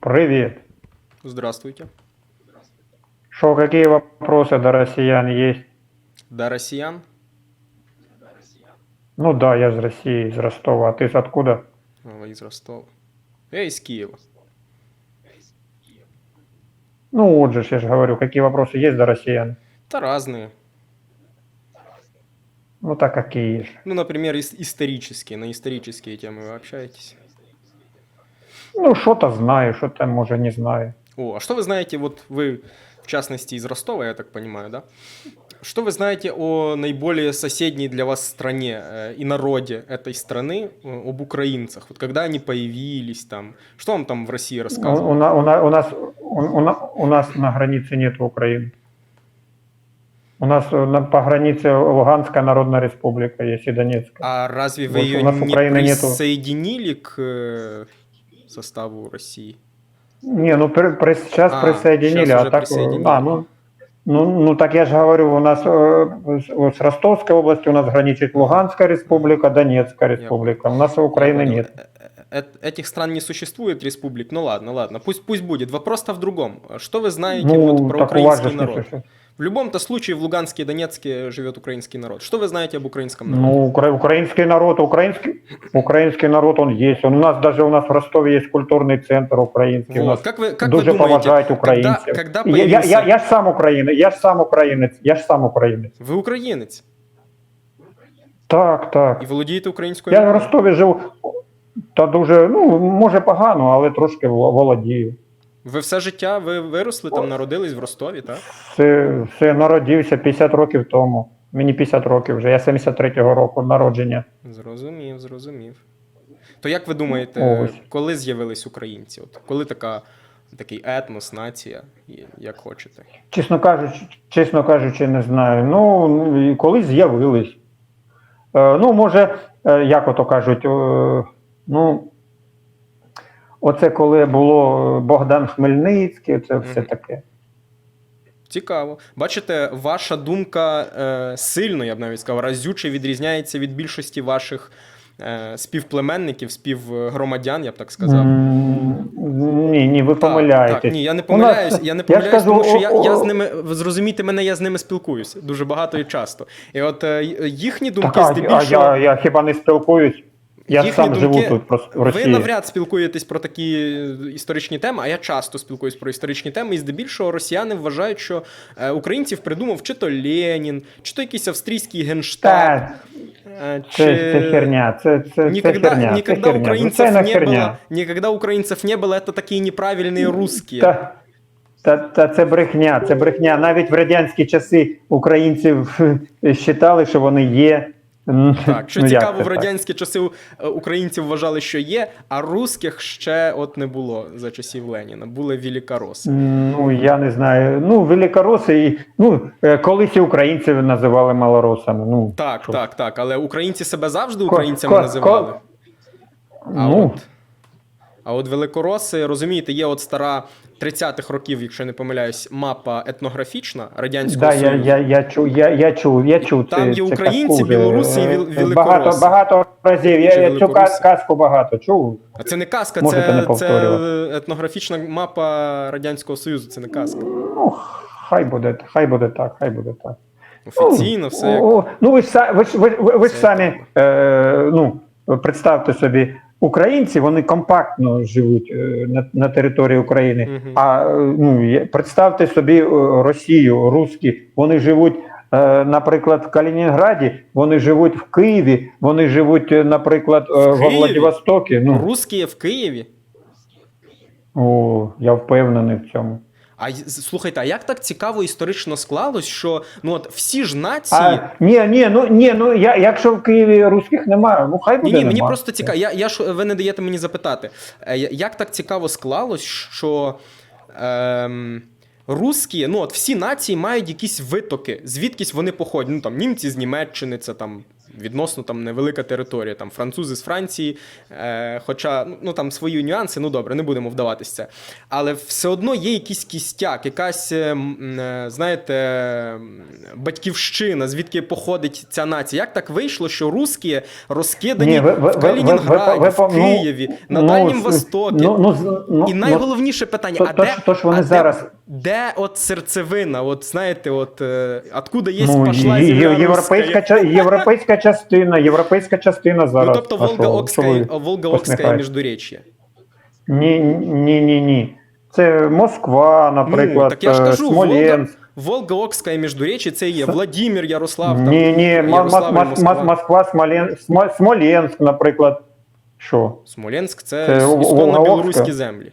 Привет. Здравствуйте. Что, какие вопросы до россиян есть? До россиян? Ну да, я из России, из Ростова. А ты с откуда? О, Из Ростова. Я из Киева. Ну вот же, я же говорю, какие вопросы есть до россиян? Да разные. Ну так какие же. Ну, например, ис- исторические. На исторические темы вы общаетесь. Ну, что-то знаю, что-то, может, не знаю. О, а что вы знаете, вот вы, в частности, из Ростова, я так понимаю, да? Что вы знаете о наиболее соседней для вас стране э, и народе этой страны, э, об украинцах? Вот когда они появились там, что вам там в России У, рассказывают? у на- у на- у нас, у, у на- у нас на границе нет Украины. У нас э, на, по границе Луганская Народная Республика есть и Донецкая. А разве вы Вот ее не Украины нету. присоединили к э, составу России? Не, ну при, при- сейчас А, присоединили, щас а уже так... э, присоединили. А, ну, ну, ну так я же говорю, у нас э, с, с Ростовской области у нас граничит Луганская республика, Донецкая республика. У нас Украины Я понял. нет. Э, э, Этих стран не существует республик. Ну ладно, ладно, пусть, пусть будет. Вопрос-то в другом. Что вы знаете Ну, вот про так у вас же украинский ж не народ? существует. В любом-то случае в Луганске и Донецке живет украинский народ. Что вы знаете об украинском народе? Ну, укра- украинский народ, украинский, украинский народ, он есть. Он у нас даже у нас в Ростове есть культурный центр український. У вот. нас Как вы, как вы дуже думаете, поважають когда, українців. когда я, я, появился... я, я ж сам українець, я ж сам українець, я ж сам українець. Ви українець Так, так. і володієте українською Я в мовою? Ростові живу. Та дуже, ну, може погано, але трошки вла- володію. Ви все життя ви виросли там, народились в Ростові, так? Все, все народився 50 років тому. Мені 50 років вже, я 73-го року народження. Зрозумів, зрозумів. То як ви думаєте, Ось. коли з'явились українці? От коли така, такий етнос, нація, як хочете? Чесно кажучи, чесно кажучи, не знаю. Ну, ну, і коли з'явились. Е, ну, може, е, як ото кажуть, е, ну, оце коли було Богдан Хмельницький, це все таке. Цікаво. Бачите, ваша думка е, сильно, я б навіть сказав, разюче відрізняється від більшості ваших е, співплеменників, співгромадян, я б так сказав. Ні, ні, ви помиляєтесь. Так, ні, я не нас- помиляюсь, я не я помиляюсь, кажу, тому що я, я з ними, зрозумійте мене, я з ними спілкуюсь дуже багато і часто. І от е, їхні думки Так, а, а я, я хіба не спілкуюсь? Я ж Їхні сам думки- живу тут просто в Ви Росії. навряд спілкуєтесь про такі е, історичні теми, а я часто спілкуюсь про історичні теми, і здебільшого росіяни вважають, що е, українців придумав чи то Ленін, чи то якийсь австрійський генштаб. Та, е, це, це херня, це, це, це Никогда, херня, никогда це херня. украинцев Звичайна не херня. было, никогда украинцев не было, это такие неправильные русские. Та, та, та це брехня, це брехня. Навіть в радянські часи українців вважали, що вони є. Так, що ну, цікаво, в так? радянські часи е, українців вважали, що є, а русських ще от не було за часів Леніна. Були великороси. Ну, я не знаю. Ну, великороси, і, ну, е, колись і українців називали малоросами. Ну, Так, що? так, так. Але українці себе завжди українцями ко- називали. ко- А ну, от, а от великороси, розумієте, є от стара 30-х років, якщо я не помиляюсь, мапа етнографічна радянського да, я, Союзу. я, я, чув, я, я чув, я чув. Там це- є українці, казку вже, білоруси і е, великороси. Багато, багато разів. Я, я цю казку багато чув. А це не казка, Можете не це, це етнографічна мапа Радянського Союзу, це не казка. Ну, хай буде, хай буде так, хай буде так. Офіційно все. як- ну ви ж ви ж ви, ви, ви ж самі е, ну, представте собі, українці вони компактно живуть е, на, на території України. Мгм. А е, ну представте собі е, Росію, русські, вони живуть. Наприклад, в Калінінграді, вони живуть в Києві, вони живуть, наприклад, в, во Владивостокі. Ну, Русські в Києві. о, я впевнений в цьому. А слухайте, а як так цікаво історично склалось, що ну от всі ж нації. А, ні, ні, ну ні, ну я, якщо в Києві русських немає, ну хай буде. Ні, ні, мені нема. просто цікаво. Я, я ж ви не даєте мені запитати. Е, Як так цікаво склалось, що ем, русські, ну от всі нації мають якісь витоки, звідкись вони походять. Ну там німці з Німеччини, це там відносно там невелика територія. Там французи з Франції, е, хоча ну там свої нюанси, ну добре, не будемо вдаватися. це. Але все одно є якийсь кістяк, якась, е, е, знаєте, батьківщина, звідки походить ця нація. Як так вийшло, що русські розкидані Ні, ви- ви- в Калінінграді, ви- ви- ви- в ну, Києві, на Дальнім с- Востокі? Ну, ну, ну, І ну, найголовніше питання: то- а то де, то ж вони а зараз- де, де от серцевина? От знаєте, от е, откуда є ну, пошла є- земля європейська, ча- європейська частина, європейська частина Ну, тобто А що- що Волга-Окське ви Волга посміхаєтесь? міждуріччя. Ні, ні, ні, ні. Це Москва, наприклад, ну, так я ж е, кажу, Смоленськ. Волга-Окське міждуріччя це є Владимир, Ярослав, там, Ні, ні, Ярослав і Москва. Москва, Смолен... Смо- Смоленськ, наприклад. Що? Смоленськ це, Це ісконно білоруські землі.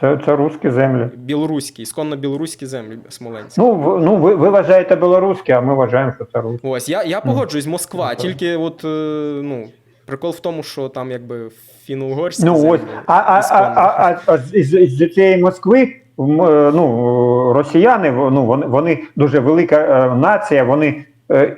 Це, це русські землі. Білоруські, ісконно білоруські землі Смоленськ. Ну, в- ну ви, ви вважаєте білоруські, а ми вважаємо, що це русські. Ось я, я погоджуюсь, Москва. так. Тільки от е, ну, прикол в тому, що там якби фіно-угорські Ну землі ось, а, а, а, а, а, а з, з, з цієї Москви е, ну, росіяни, ну, вони, вони дуже велика е, нація, вони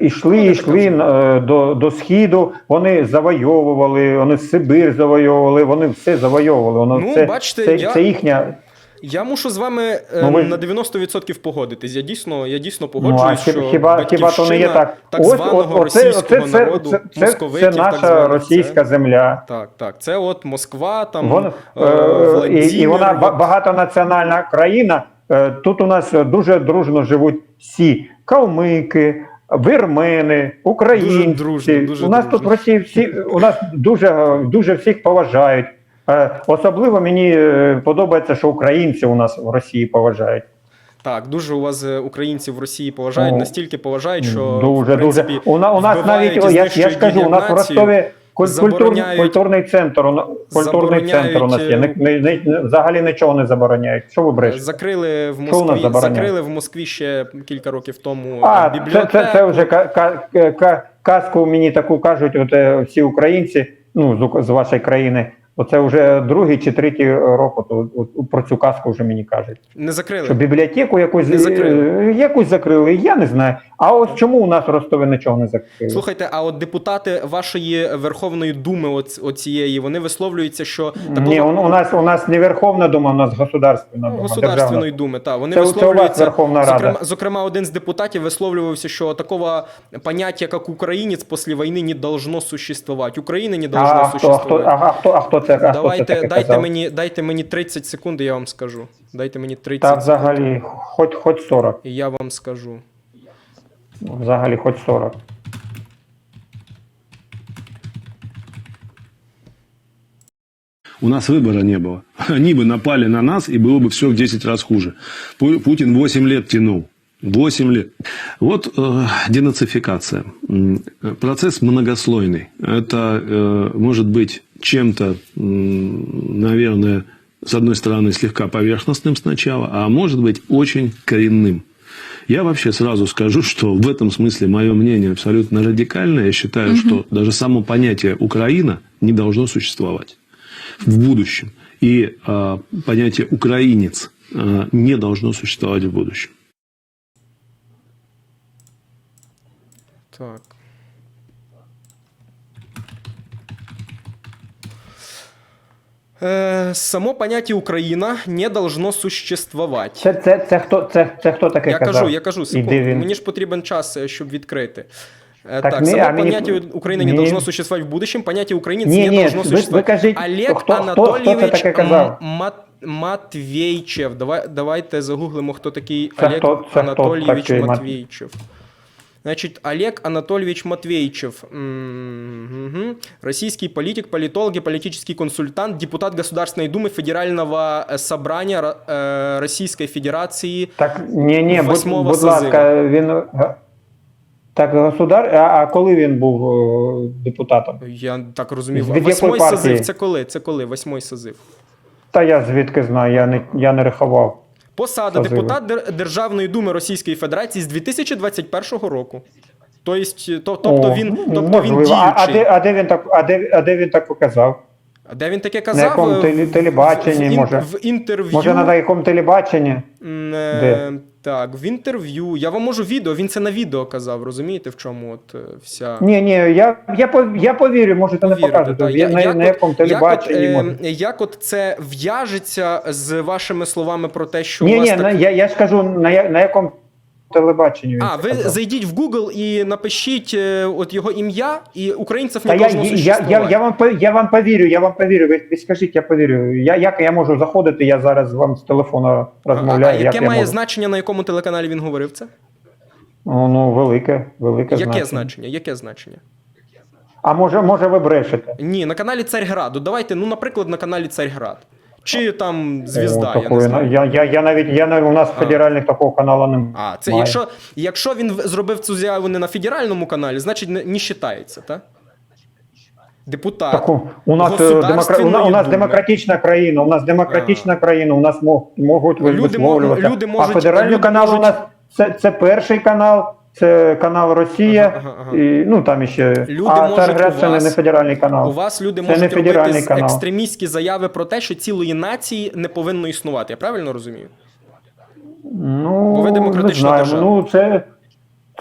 ішли, Ну, я ішли так е, до, до східу, вони завойовували, вони Сибир завойовували, вони все завойовували. Воно, Ну, це, бачите, це, я- це їхня. Я мушу з вами е, Ну, ви- на 90% погодитись. Я дійсно, я дійсно Ну, погоджуюсь, хіба, що хіба, хіба то не є так? так Ось, званого от, оце, російського оце, це, народу, це, це, московитів, це так наша званих, російська це- земля. Так, так. Це от Москва, там Вон, е, е, і, і вона багатонаціональна країна. Е, Тут у нас дуже дружно живуть всі калмики, вірмени, українці. Дуже дружно, дуже у нас дружно. тут в Росії всі у нас дуже, дуже всіх поважають. Е, Особливо мені е, подобається, що українці у нас в Росії поважають. Так, дуже у вас українці українців в Росії поважають, Ну, настільки поважають, що дуже в принципі, дуже у, у нас навіть я, я ж кажу, у нас в Ростові куль- забороняють- культурний центр. Культурний центр у нас є. Не, не, не, не- взагалі нічого не забороняють. Що ви брешете? Закрили в Москві, закрили в Москві ще кілька років тому А, е, це, це, це вже ка, ка, ка, казку мені таку кажуть от, е, всі українці, ну, з, з вашої країни. Оце вже другий чи третій рок от, от, от, про цю казку вже мені кажуть. Не закрили. Що бібліотеку якусь, Не закрили. е, якусь закрили, я не знаю. А ось чому у нас Ростові нічого не закрили? Слухайте, а от депутати вашої Верховної Думи оц- оцієї, вони висловлюються, що такого Ні, у, у нас у нас не Верховна Дума, у нас Государственна Дума. Государственної думи, так. Вони Це- це у вас висловлюються. Верховна Рада. Зокрема, зокрема, один з депутатів висловлювався, що такого поняття, як українець після війни не должно существувати. України не должно А а, хто, а, хто, а хто це, а хто це Давайте, таке дайте, казав? мені, дайте мені 30 секунд, і я вам скажу. Дайте мені 30 Та секунд, взагалі, хоч, хоч 40. і я вам скажу. Взагалі, хоч 40. У нас выбора не было. Они бы напали на нас, и было бы все в 10 раз хуже. Пу- Путин 8 лет тянул. 8 лет. Вот э, денацификация. Процесс многослойный. Это э, может быть чем-то, м, наверное, с одной стороны, слегка поверхностным сначала, а может быть очень коренным. Я вообще сразу скажу, что в этом смысле мое мнение абсолютно радикальное. Я считаю, что даже само понятие Украина не должно существовать в будущем. И э, понятие украинец э, не должно существовать в будущем. Так. Е, само поняття Україна не должно существовать. Це, це, це, хто, це, це хто таке Я казав? кажу, я кажу, секунду. він? Мені ж потрібен час, е, щоб відкрити. Е, Так, Так, само а мені- поняття України не ні. должно существовать в будущем, поняття українець Ні, не ні, должно ви- ви существовать. кажіть, Олег хто- хто- хто Анатолійович таке Мат- Матвійчев. Давай, давайте загуглимо, хто такий Це Олег хто- хто Анатолійович такий Мат- Матвійчев. Значит, Олег Анатольевич Матвейчев, м, мгм. российский политик, политолог и политический консультант, депутат Государственной Думы Федерального э, собрания Ро- э, Российской Федерации. Так, ні, ні, будь, Восьмого будь ласка, він. е, Так, государ, а, а коли він був е, депутатом? Я так розумію. Від якої Восьмой партії? созив. Це коли? Це коли? Восьмой созив. Та я звідки знаю, я не, я не рахував. Посада депутат Державної думи Російської Федерації з 2021 року. Тобто, тобто О, він, ну, тобто він діючий. А, а, де, а, де він так, а, де, а де він так показав? А Де він таке На казав? якому В- теле- телебаченні, в, може? В інтерв'ю. Може, на якому телебаченні? Е, Так, в інтерв'ю. Я вам можу відео, він це на відео казав, розумієте, в чому от е, вся. Ні, ні, я, я, я повірю, можете не покажете. Я, на, Як на от- якому телебаченні як от, е, як от це в'яжеться з вашими словами про те, що Ні, у вас ні, так... я, я ж кажу, на, на якому телебаченні він А, це ви казав. зайдіть в Google і напишіть е, от його ім'я, і українців Та не я, должно я, я, я, вам, я вам повірю, я вам повірю. Ви, ви скажіть, я повірю. Я, як я можу заходити, я зараз вам з телефона А, розмовляю. а як яке я має можу? значення, на якому телеканалі він говорив це? Ну, ну, велике, велике Яке значення. значення? Яке значення? А може, може ви брешете? Ні, на каналі Царьграду. Давайте, ну, наприклад, на каналі Царьград. Чи там Звізда, О, я не знаю. я, я, я навіть я навіть у нас федеральних такого каналу немає. А, це якщо, якщо він зробив цю заяву не на федеральному каналі, значить не, не вважається, так? Депутат. Таку, у нас, е, демокра... у, нас, у нас демократична країна, у нас демократична країна, у нас можуть Люди висловлюватися. люди можуть- а федеральний люди канал у нас це, це перший канал, це канал Росія, Ага, ага, ага. і ну там іще. Люди а можуть Царград це не, федеральний канал. У вас люди Це не можуть федеральний робити канал. екстремістські заяви про те, що цілої нації не повинно існувати. Я правильно розумію? Ну, Бо ви демократична не знаю. держава. Ну, це,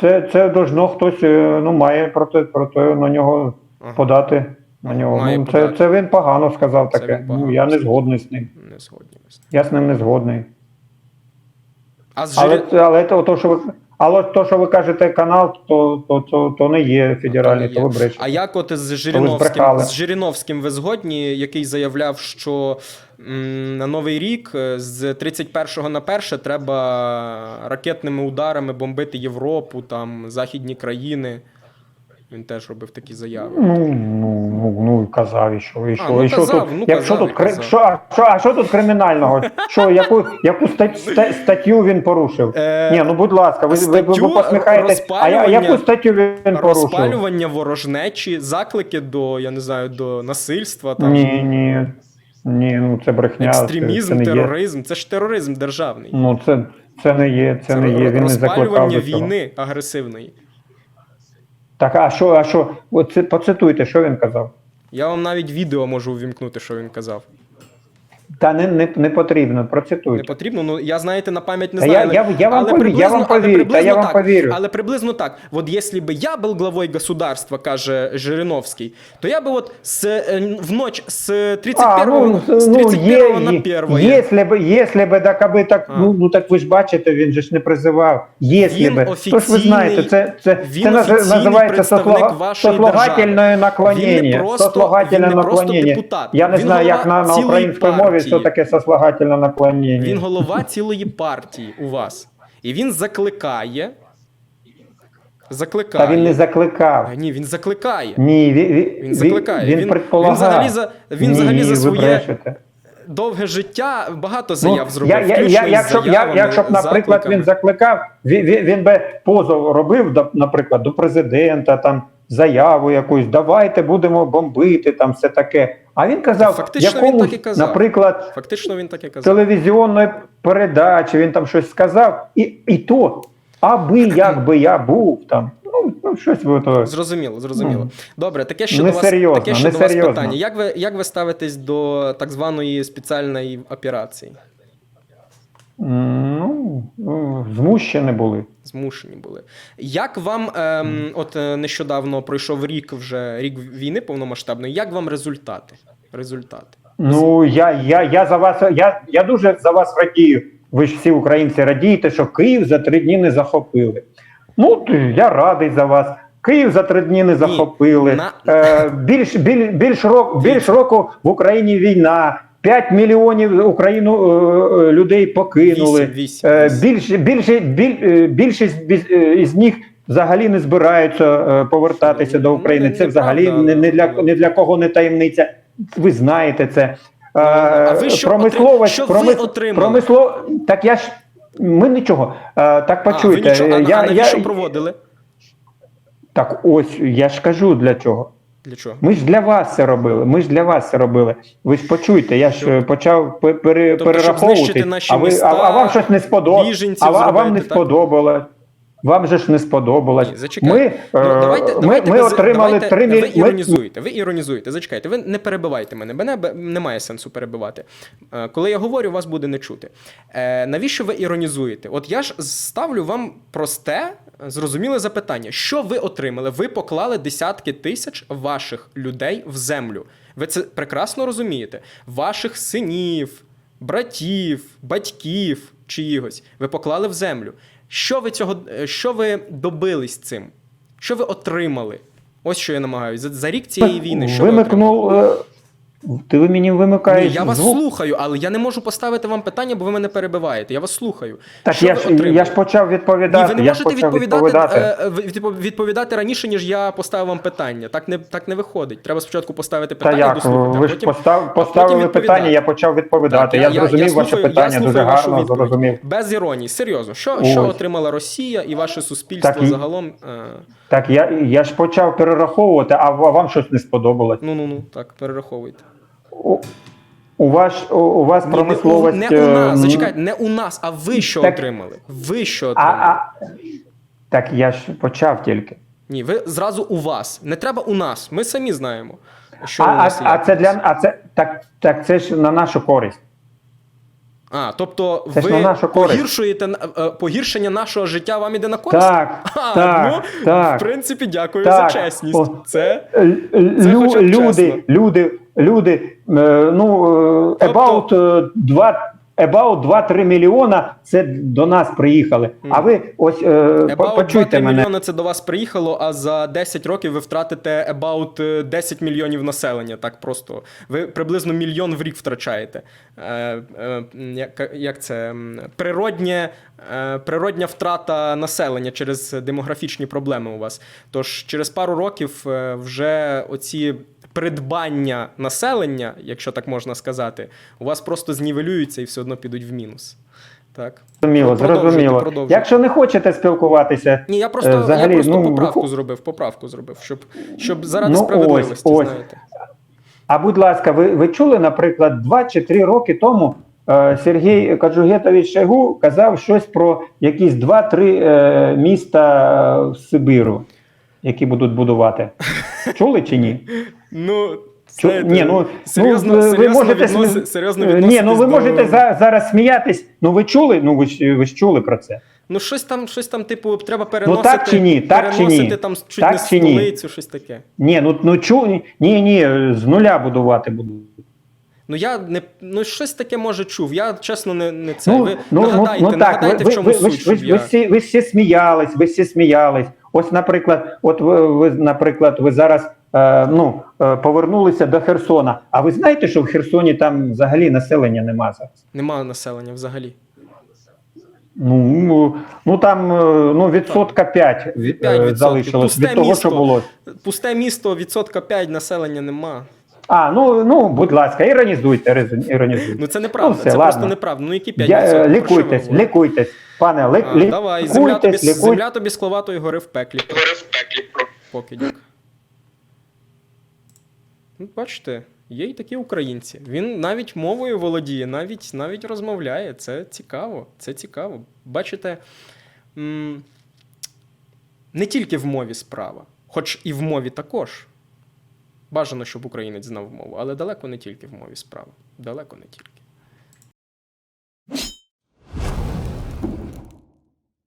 це, це должно хтось е, ну, має проти, проти на нього Ага. подати. На нього. Має ну, подати. це, це він погано сказав Це таке. погано ну, я не згодний з ним. Не згодні. ми з ним. Я з ним не згодний. А з Але, це- але то, то, що ви, але то, що ви кажете, канал, то, то, то, то не є федеральний, То то, не є. ви брешете. А як от з Жириновським, з Жириновським ви згодні, який заявляв, що м, на Новий рік е, з 31 на 1 треба ракетними ударами бомбити Європу, там, західні країни. Він теж робив такі заяви. Ну, ну, ну, ну, казав, і що, і що, ну, і що тут, ну, казав, тут, казав. що, а, що, а що тут кримінального? Що, яку, яку стать, ста- статтю він порушив? Е, Ні, ну будь ласка, ви, ви, ви, ви посміхаєтесь, а я, яку статтю він порушив? Розпалювання ворожнечі, заклики до, я не знаю, до насильства, там, Ні, ні, ні, ну це брехня. це- екстремізм, це, є. тероризм. Це ж тероризм державний. Ну це, це не є, це, не є, він не закликав до цього. війни агресивної. Так, а що, а що, Оце поцитуйте, що він казав? Я вам навіть відео можу увімкнути, що він казав. Та не, не, не потрібно, Не потрібно, ну я знаєте, на пам'ять не Та знаю. я- але- я- я вам але повірю, я приблизно- але та приблизно я вам так, повірю. Але приблизно так. От якщо би я був главою государства, каже Жириновський, то я би от з, е, в ночь з 31 А, ну, з ну, 31 на 1 Если бы, если бы, так аби так, А. ну, ну так ви ж бачите, він же ж не призивав. Если би. То ж ви знаєте, це, це, він це називається сослуга- сослугательне наклонення. Він не просто- сослугательне він не просто наклонення. депутат. Я не Він знаю, як на, на українській мові, партії. що таке сослугательне наклонення. Він голова цілої партії у вас. І він закликає. Закликає. Та він не закликав. А, Ні, він закликає. Ні, він, він, Він закликає. Він, Він- він взагалі за- він Ні, взагалі за своє брешете. Довге життя багато заяв Ну, зробив. я, я, я, якщо, я, якщо б, наприклад, закликами. він закликав, він, він, він би позов робив, наприклад, до президента, там заяву якусь, давайте будемо бомбити, там все таке. А він казав, Фактично він так і казав. наприклад, Фактично він так і казав. телевізіонної передачі, він там щось сказав, і, і то, аби як би я був там. Ну, ну щось ви то. Зрозуміло, зрозуміло. Ну, Добре, таке ще до вас, серйозно, таке ще до вас питання. Як ви, як ви ставитесь до так званої спеціальної операції? Ну, ну, змущені були. Змушені були. Як вам, ем, от е, нещодавно пройшов рік вже рік війни повномасштабної, як вам результати? Результати. Ну, я, я, я за вас, я, я дуже за вас радію. Ви ж всі українці радієте, що Київ за три дні не захопили. Ну, я радий за вас. Київ за три дні не захопили. на- Е, більш, біль, більш, рок, більш року в Україні війна. 5 мільйонів Україну е, е, людей покинули. Вісім, вісім, Е, більш, більше, біль, більшість із них взагалі не збираються повертатися до Ну, України. Це взагалі не, для, не для кого не таємниця. Ви знаєте це. Ну, а ви що промисловість, отри- що ви промис- отримали? промисло- так я ж ми нічого. Так а, ви почуйте. нічого, а, я, а навіщо я, проводили? так ось я ж кажу для чого. Для чого? Ми ж для вас це робили. Ми ж для вас це робили. Ви ж почуйте, я ж е, почав пере, Тобто, перераховувати, Щоб наші а, ви, міста, а, а вам щось не сподобалось. А, а вам не сподобалось. Вам же ж не сподобалось. Ні, зачекайте. Ми, Ну, е, давайте, ми, давайте ми ви отримали давайте, 3 Ви іронізуєте, ви іронізуєте. Зачекайте, ви не перебивайте мене. Мене немає сенсу перебивати. Е, Коли я говорю, вас буде не чути. Е, Навіщо ви іронізуєте? От я ж ставлю вам просте, зрозуміле запитання. Що ви отримали? Ви поклали десятки тисяч ваших людей в землю. Ви це прекрасно розумієте. Ваших синів, братів, батьків чиїгось ви поклали в землю. Що ви цього, е, що ви добились цим? Що ви отримали? Ось що я намагаюся. За, за рік цієї війни, що ви отримали? Вимикнув. е, Ти ви мені вимикаєш Ні, я вас звук. слухаю, але я не можу поставити вам питання, бо ви мене перебиваєте. Я вас слухаю. Так що я ж, я ж почав Ні, відповідати. ви не я можете відповідати, відповідати. е, е, відпо- відповідати раніше, ніж я поставив вам питання. Так не, так не виходить. Треба спочатку поставити Та питання, як, дослухати, ви ж потім, постав, а потім питання, я почав відповідати. Так, я, зрозумів ваше слухаю- питання, я дуже гарно відповідь. зрозумів. Без іронії, серйозно. Що, що отримала Росія і ваше суспільство Так, загалом? Е, Так, я, я ж почав перераховувати, а вам щось не сподобалось. ну, ну, ну, так, перераховуйте. У, у, вас, у, у вас Ні, не, промисловість. не у нас, зачекайте, не у нас, а ви що Так- отримали? Ви що отримали? а, так я ж почав тільки. Ні, ви зразу у вас. Не треба у нас. Ми самі знаємо, що А, у а, нас а є. це для а це так, так це ж на нашу користь. А, тобто Це ви на погіршуєте е, е, погіршення нашого життя вам іде на користь? Так, А, так, ну, так. в принципі, дякую Так, за чесність. о. Це Л- Це лю- люди, люди, люди, е, ну, е, Тобто- about, е, два, about 2-3 мільйона це до нас приїхали. А ви ось е, по- about почуйте 2 мене. мільйони це до вас приїхало, а за 10 років ви втратите about е, 10 мільйонів населення. Так просто. Ви приблизно мільйон в рік втрачаєте. Е, е, як, як це? М, Природнє, е, природня втрата населення через демографічні проблеми у вас. Тож через пару років е, вже оці. Придбання населення, якщо так можна сказати, у вас просто знівелюються і все одно підуть в мінус. Так. Зрозуміло, зрозуміло. продовжуйте. Якщо не хочете спілкуватися, Ні, я Е, просто, взагалі, я просто ну, поправку ви- зробив, поправку зробив, щоб, щоб заради Ну, справедливості, ось, ось. знаєте. А будь ласка, ви, ви чули, наприклад, 2 чи 3 роки тому е, Сергій Каджугетович Шойгу казав щось про якісь 2-3 е, міста е, в Сибиру, які будуть будувати. Чули чи ні? Ну, знаєте, ні, ну, серйозно, ну, ви можете відноси, серйозно Е, Ні, ну ви до- можете за, зараз сміятись. Ну ви чули? Ну ви ж ви ж чули про це. Ну, щось там, щось там, типу, треба переносити, так чи ні? Так чи ні? там чуть Так не чи ні? столицю, щось таке. Ні, ну ну чу ні, ні, з нуля будувати будуть. Ну, я не, ну, щось таке, може, чув. Я, чесно, не, не це. Ну, ви ну, нагадайте, ну, ну, так, нагадайте, ви, в чому ви, суть, ви, ви, я... ви, всі, ви всі сміялись, ви всі сміялись. Ось, наприклад, от ви, ви наприклад, ви зараз е, ну, е, повернулися до Херсона. А ви знаєте, що в Херсоні там взагалі населення нема зараз? Немає населення взагалі. Ну, ну там е, ну, відсотка 5 Від- е, 5%. залишилось Пусте від того, місто. що було. Пусте місто, відсотка 5 населення нема. А, ну, ну будь ласка, іронізуйте, іронізуйте. Ну це неправда, Ну, все, це ладно. просто неправда. Ну які 5%? Я, лікуйтесь, лікуйтесь. Пане, ли, А, лі- давай, земля тобі, лікуйтесь, лікуйтесь. земля тобі скловатої гори в пеклі. Поки дякую. Ну, бачите, є й такі українці. Він навіть мовою володіє, навіть, навіть розмовляє. Це цікаво. Це цікаво. Бачите, не тільки в мові справа, хоч і в мові також. Бажано, щоб українець знав мову, але далеко не тільки в мові справа. Далеко не тільки.